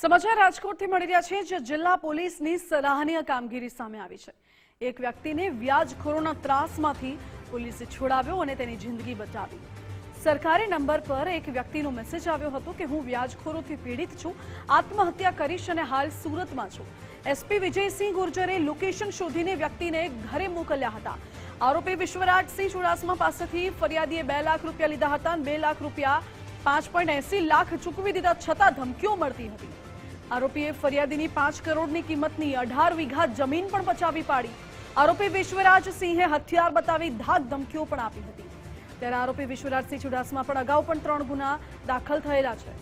સમાચાર રાજકોટથી મળી રહ્યા છે, જે જિલ્લા પોલીસની સરાહનીય કામગીરી સામે આવી છે. એક વ્યક્તિને વ્યાજખોરોના ત્રાસમાંથી પોલીસે છોડાવ્યો અને તેની જિંદગી બચાવી. સરકારી નંબર પર એક વ્યક્તિનો મેસેજ આવ્યો હતો કે, હું વ્યાજખોરોથી પીડિત છું, આત્મહત્યા કરીશ અને હાલ સુરતમાં છું. એસપી વિજયસિંહ ગુર્જરે લોકેશન શોધીને વ્યક્તિને ઘરે મોકલ્યા હતા. આરોપી વિશ્વરાજસિંહ ચુડાસમા પાસેથી ફરિયાદીએ બે લાખ રૂપિયા લીધા હતા અને બે લાખ રૂપિયા પાંચ પોઈન્ટ એસી લાખ ચૂકવી દીધા, છતાં ધમકીઓ મળતી હતી. આરોપીએ ફરિયાદીની પાંચ કરોડની કિંમતની અઢાર વીઘા જમીન પણ બચાવી પાડી. આરોપી વિશ્વરાજસિંહે હથિયાર બતાવી ધાક ધમકીઓ પણ આપી હતી. ત્યારે આરોપી વિશ્વરાજસિંહ ચુડાસમા પણ અગાઉ પણ ત્રણ ગુના દાખલ થયેલા છે.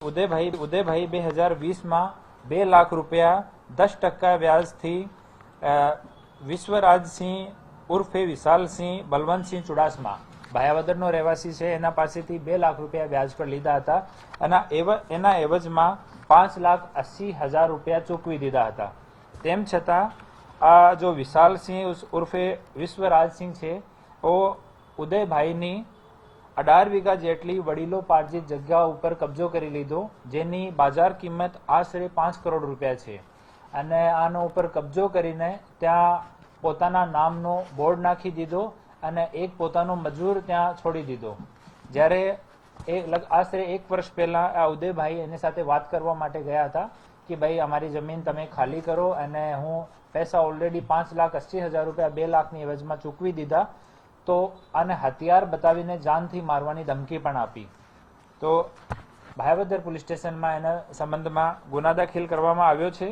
ઉદયભાઈ ઉદયભાઈ બે હજાર વીસમાં બે લાખ રૂપિયા દસ ટકા વ્યાજથી વિશ્વરાજસિંહ ઉર્ફે વિશાલસિંહ બલવંતસિંહ ચુડાસમા. ભાયાવદરનો રહેવાસી છે. એના પાસેથી બે લાખ રૂપિયા વ્યાજ પર લીધા હતા અને એવ- એના એવજમાં પાંચ લાખ અસી હજાર રૂપિયા ચૂકવી દીધા હતા. તેમ છતાં, આ જો વિશાલસિંહ ઉર્ફે વિશ્વરાજસિંહ છે, ઓ ઉદયભાઈની અઢાર વીઘા જેટલી વડીલો પાર્જિત જગ્યા ઉપર કબજો કરી લીધો, જેની બાજાર કિંમત આશરે પાંચ કરોડ રૂપિયા છે. અને આનો ઉપર કબજો કરીને ત્યાં પોતાના નામનો બોર્ડ નાખી દીધો અને એક પોતાનો મજૂર ત્યાં છોડી દીધો. જ્યારે એ આશરે એક વર્ષ પહેલા આ ઉદયભાઈ એની સાથે વાત કરવા માટે ગયા હતા કે ભાઈ, અમારી જમીન તમે ખાલી કરો અને હું પૈસા ઓલરેડી પાંચ લાખ અસી હજાર રૂપિયા બે લાખની એવજમાં ચૂકવી દીધા. તો આને હથિયાર બતાવીને જાનથી મારવાની ધમકી પણ આપી. તો ભાયાવદર પોલીસ સ્ટેશનમાં એના સંબંધમાં ગુના દાખલ કરવામાં આવ્યો છે.